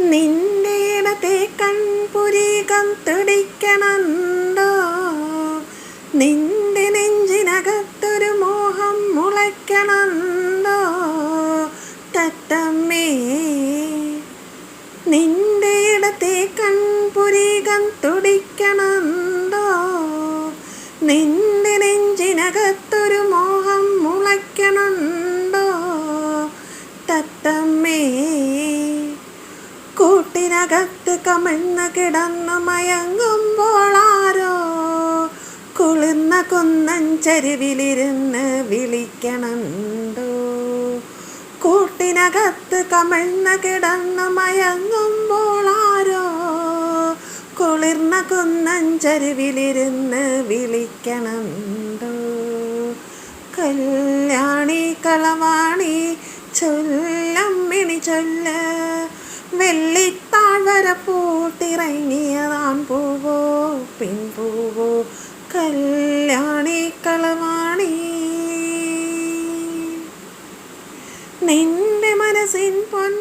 നിന്റെ ഇടത്തെ കൺപുരീകം തുടിക്കണുണ്ടോ നിന്റെ നെഞ്ചിനകത്തൊരു മോഹം മുളയ്ക്കണുണ്ടോ? തത്തമ്മേ നിന്റെ ഇടത്തെ കൺപുരീകം തുടിക്കണുണ്ടോ? നിന്റെ നെഞ്ചിനകത്തൊരു മോഹം മുളയ്ക്കണുണ്ടോ? തത്തമ്മേ കൂട്ടിനകത്ത് കമിഴ്ന്ന് കിടന്നു മയങ്ങുമ്പോൾ ആരോ കുളിർന്ന കുന്നൻ ചരിവിലിരുന്ന് വിളിക്കണുണ്ടോ? കൂട്ടിനകത്ത് കമിഴ്ന്ന് കിടന്നു മയങ്ങുമ്പോൾ ആരോ കുളിർന്ന കുന്നൻ ചരിവിലിരുന്ന് വിളിക്കണുണ്ടോ? കല്യാണി കളവാണി ചൊല്ലമ്മിണി ചൊല്ല വെള്ളിത്താഴ്വര പൂട്ടിറങ്ങിയതാൻ പൂവോ പിൻപൂവോ കല്യാണി കളവാണി. നിന്റെ മനസ്സിൻ പൊൻ